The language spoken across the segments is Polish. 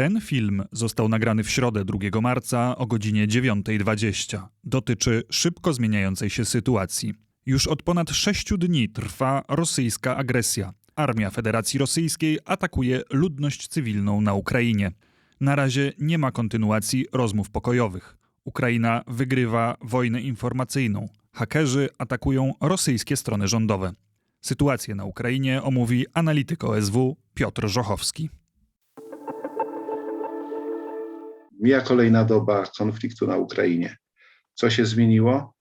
Ten film został nagrany w środę 2 marca o godzinie 9.20. Dotyczy szybko zmieniającej się sytuacji. Już od ponad sześciu dni trwa rosyjska agresja. Armia Federacji Rosyjskiej atakuje ludność cywilną na Ukrainie. Na razie nie ma kontynuacji rozmów pokojowych. Ukraina wygrywa wojnę informacyjną. Hakerzy atakują rosyjskie strony rządowe. Sytuację na Ukrainie omówi analityk OSW Piotr Żochowski. Mija kolejna doba konfliktu na Ukrainie. Co się zmieniło?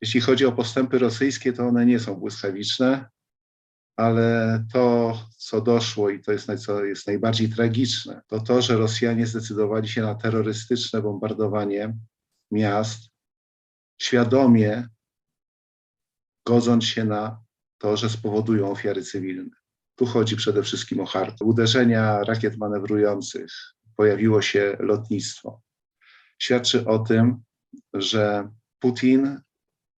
Jeśli chodzi o postępy rosyjskie, to one nie są błyskawiczne, ale to, co doszło i to jest, co jest najbardziej tragiczne, to to, że Rosjanie zdecydowali się na terrorystyczne bombardowanie miast, świadomie godząc się na to, że spowodują ofiary cywilne. Tu chodzi przede wszystkim o hartę. Uderzenia rakiet manewrujących, pojawiło się lotnictwo. Świadczy o tym, że Putin,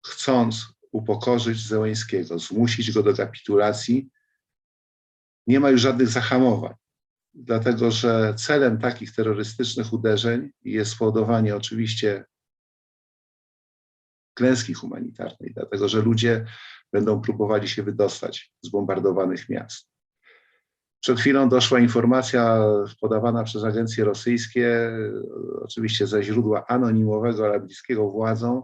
chcąc upokorzyć Zełęńskiego, zmusić go do kapitulacji, nie ma już żadnych zahamowań, dlatego że celem takich terrorystycznych uderzeń jest spowodowanie oczywiście klęski humanitarnej, dlatego że ludzie będą próbowali się wydostać z bombardowanych miast. Przed chwilą doszła informacja podawana przez agencje rosyjskie, oczywiście ze źródła anonimowego, ale bliskiego władzom,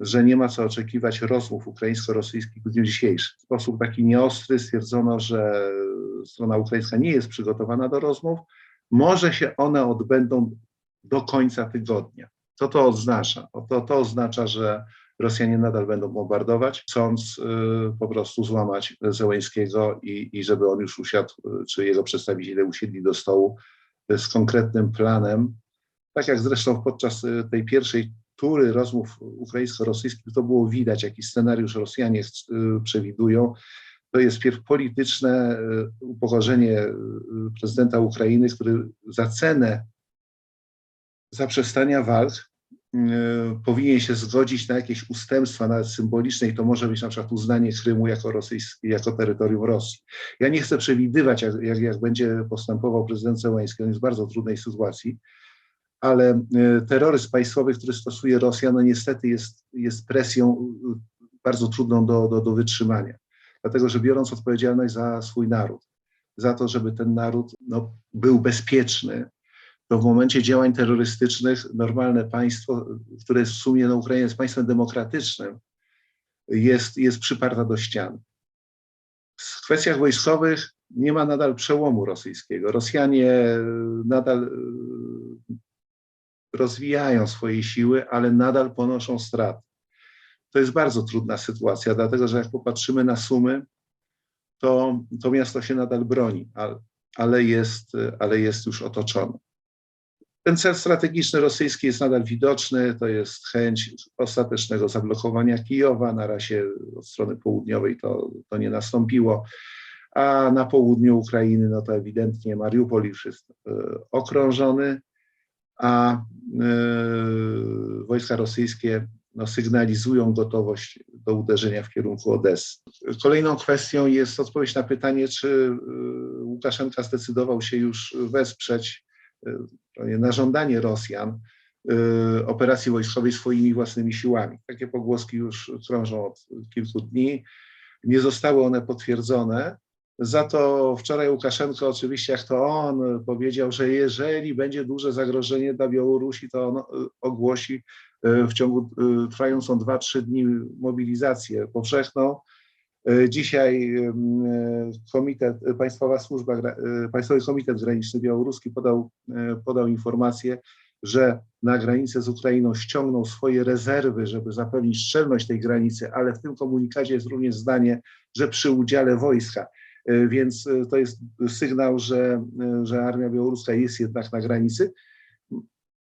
że nie ma co oczekiwać rozmów ukraińsko-rosyjskich w dniu dzisiejszym. W sposób taki nieostry stwierdzono, że strona ukraińska nie jest przygotowana do rozmów. Może się one odbędą do końca tygodnia. Co to oznacza? To, to oznacza, że Rosjanie nadal będą bombardować, chcąc y, po prostu złamać Zełęńskiego i, i żeby on już usiadł, y, czy jego przedstawiciele usiedli do stołu y, z konkretnym planem. Tak jak zresztą podczas tej pierwszej tury rozmów ukraińsko-rosyjskich to było widać, jaki scenariusz Rosjanie przewidują. To jest pierw polityczne upokorzenie prezydenta Ukrainy, który za cenę zaprzestania walk powinien się zgodzić na jakieś ustępstwa, nawet symboliczne, i to może być na przykład uznanie Krymu jako, rosyjski, jako terytorium Rosji. Ja nie chcę przewidywać, jak, jak, jak będzie postępował prezydent Zełański, on jest w bardzo trudnej sytuacji, ale y, terroryzm państwowy, który stosuje Rosja, no niestety jest, jest presją y, bardzo trudną do, do, do wytrzymania. Dlatego, że biorąc odpowiedzialność za swój naród, za to, żeby ten naród no, był bezpieczny, to w momencie działań terrorystycznych normalne państwo, które w sumie na Ukrainie jest państwem demokratycznym, jest, jest przyparta do ścian. W kwestiach wojskowych nie ma nadal przełomu rosyjskiego. Rosjanie nadal e, rozwijają swoje siły, ale nadal ponoszą straty. To jest bardzo trudna sytuacja, dlatego że jak popatrzymy na sumy, to, to miasto się nadal broni, ale jest, ale jest już otoczone. Ten cel strategiczny rosyjski jest nadal widoczny, to jest chęć ostatecznego zablokowania Kijowa. Na razie od strony południowej to, to nie nastąpiło, a na południu Ukrainy no to ewidentnie Mariupol już jest e, okrążony, a e, wojska rosyjskie no, sygnalizują gotowość do uderzenia w kierunku Odessy. Kolejną kwestią jest odpowiedź na pytanie, czy e, Łukaszenka zdecydował się już wesprzeć na żądanie Rosjan y, operacji wojskowej swoimi własnymi siłami. Takie pogłoski już krążą od kilku dni. Nie zostały one potwierdzone. Za to wczoraj Łukaszenko, oczywiście jak to on powiedział, że jeżeli będzie duże zagrożenie dla Białorusi, to on y, ogłosi w ciągu trwającą 2-3 dni mobilizację powszechną. Dzisiaj komitet, Państwowa Służba, Państwowy Komitet Graniczny Białoruski podał, podał informację, że na granicę z Ukrainą ściągnął swoje rezerwy, żeby zapewnić szczelność tej granicy, ale w tym komunikacie jest również zdanie, że przy udziale wojska. Więc to jest sygnał, że, że armia białoruska jest jednak na granicy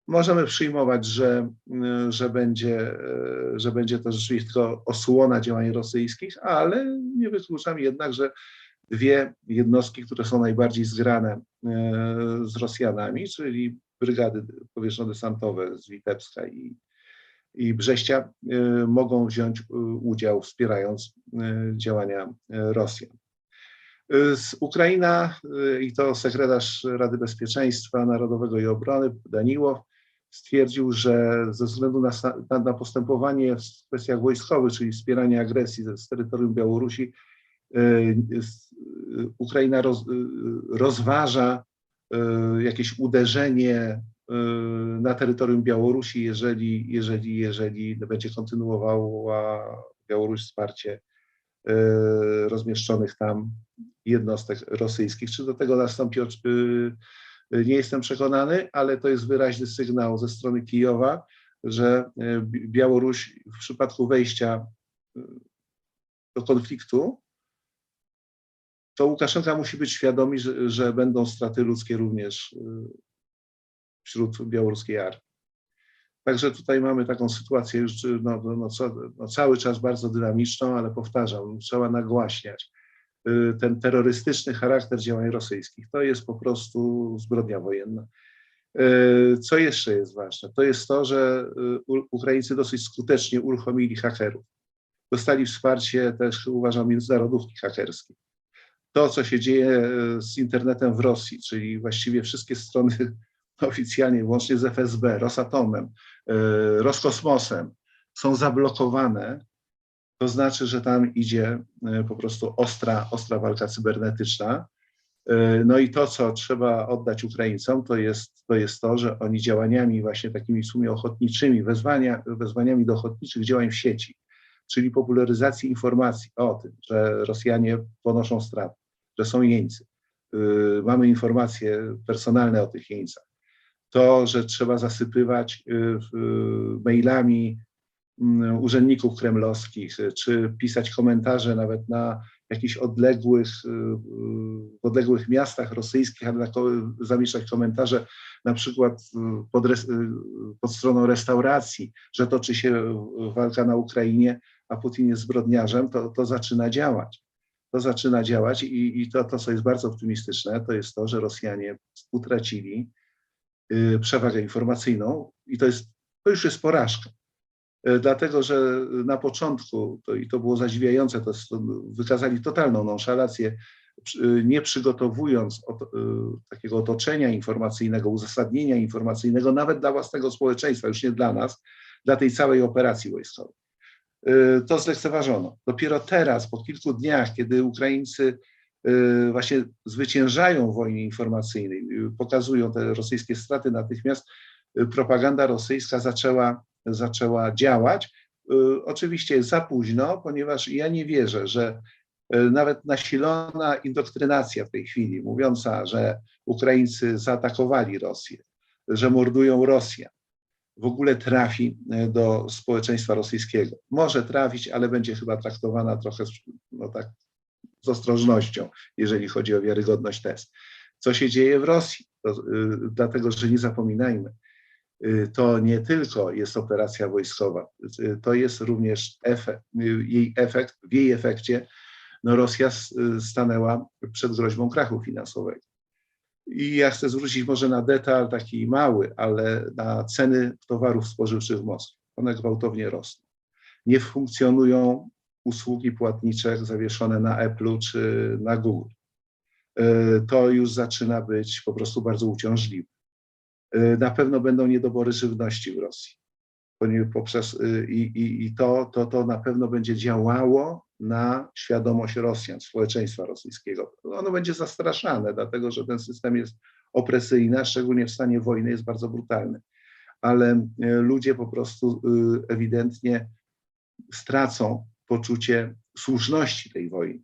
możemy przyjmować, że, że, będzie, że będzie to rzeczywiście tylko osłona działań rosyjskich, ale nie wykluczam jednak, że dwie jednostki, które są najbardziej zgrane e, z Rosjanami, czyli brygady powietrzno-desantowe z Witebska i, i Brześcia, e, mogą wziąć udział wspierając e, działania Rosjan. Z Ukraina i to sekretarz Rady Bezpieczeństwa Narodowego i Obrony Daniłow stwierdził, że ze względu na, na, na postępowanie w kwestiach wojskowych, czyli wspieranie agresji z, z terytorium Białorusi, s- y, Ukraina roz, y, rozważa jakieś uderzenie na terytorium Białorusi, jeżeli, jeżeli, jeżeli będzie kontynuowała Białoruś wsparcie rozmieszczonych tam jednostek rosyjskich. Czy do tego nastąpi, nie jestem przekonany, ale to jest wyraźny sygnał ze strony Kijowa, że Bi- Białoruś w przypadku wejścia y, do konfliktu, to Łukaszenka musi być świadomi, że, że będą straty ludzkie również y, wśród białoruskiej armii. Także tutaj mamy taką sytuację już no, no, no, no, cały czas bardzo dynamiczną, ale powtarzam, trzeba nagłaśniać ten terrorystyczny charakter działań rosyjskich. To jest po prostu zbrodnia wojenna. Y, Co jeszcze jest ważne? To jest to, że y, Ukraińcy dosyć skutecznie uruchomili hakerów. Dostali wsparcie też, uważam, międzynarodówki hakerskiej. To, co się dzieje y, z internetem w Rosji, czyli właściwie wszystkie strony oficjalnie, łącznie z FSB, Rosatomem, y, Roskosmosem, są zablokowane, to znaczy, że tam idzie y, po prostu ostra, ostra walka cybernetyczna. Y, No i to, co trzeba oddać Ukraińcom, to jest, to jest to, że oni działaniami właśnie takimi w sumie ochotniczymi, wezwania, wezwaniami do ochotniczych działań w sieci, czyli popularyzacji informacji o tym, że Rosjanie ponoszą straty, że są jeńcy. Y, Mamy informacje personalne o tych jeńcach. To, że trzeba zasypywać mailami urzędników kremlowskich, czy pisać komentarze nawet na jakichś odległych, y, y, w odległych miastach rosyjskich, ale zamieszczać komentarze na przykład y, pod, pod stroną restauracji, że toczy się walka na Ukrainie, a Putin jest zbrodniarzem, to, to zaczyna działać. To zaczyna działać i, i to, to, co jest bardzo optymistyczne, to jest to, że Rosjanie utracili przewagę informacyjną i to, jest, to już jest porażka. Y, Dlatego, że na początku, to, i to było zadziwiające, to, wykazali totalną nonszalancję, przy- nie przygotowując ot, y, takiego otoczenia informacyjnego, uzasadnienia informacyjnego, nawet dla własnego społeczeństwa, już nie dla nas, dla tej całej operacji wojskowej. To zlekceważono. Dopiero teraz, po kilku dniach, kiedy Ukraińcy właśnie zwyciężają w wojnie informacyjnej, pokazują te rosyjskie straty natychmiast, propaganda rosyjska zaczęła, zaczęła działać. Y, Oczywiście za późno, ponieważ ja nie wierzę, że y, nawet nasilona indoktrynacja w tej chwili, mówiąca, że Ukraińcy zaatakowali Rosję, że mordują Rosjan, w ogóle trafi y, do społeczeństwa rosyjskiego. Może trafić, ale będzie chyba traktowana trochę no tak, z ostrożnością, jeżeli chodzi o wiarygodność test. Co się dzieje w Rosji? To, y, dlatego, że nie zapominajmy, to nie tylko jest operacja wojskowa, y, to jest również efekt, y, jej efekt, w jej efekcie no Rosja y, stanęła przed groźbą krachu finansowego. I ja chcę zwrócić może na detal taki mały, ale na ceny towarów spożywczych w Moskwie. One gwałtownie rosną. Nie funkcjonują usługi płatnicze zawieszone na Apple'u czy na Google. Y, To już zaczyna być po prostu bardzo uciążliwe. Y, Na pewno będą niedobory żywności w Rosji. Poprzez, y, i, i, I to, to, to na pewno będzie działało na świadomość Rosjan, społeczeństwa rosyjskiego. Ono będzie zastraszane, dlatego że ten system jest opresyjny, a szczególnie w stanie wojny jest bardzo brutalny. Ale y, ludzie po prostu ewidentnie stracą poczucie słuszności tej wojny.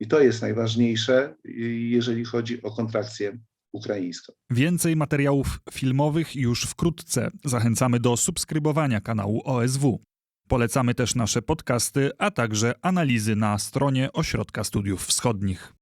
I to jest najważniejsze, jeżeli chodzi o kontrakcję ukraińską. Więcej materiałów filmowych już wkrótce. Zachęcamy do subskrybowania kanału OSW. Polecamy też nasze podcasty, a także analizy na stronie Ośrodka Studiów Wschodnich.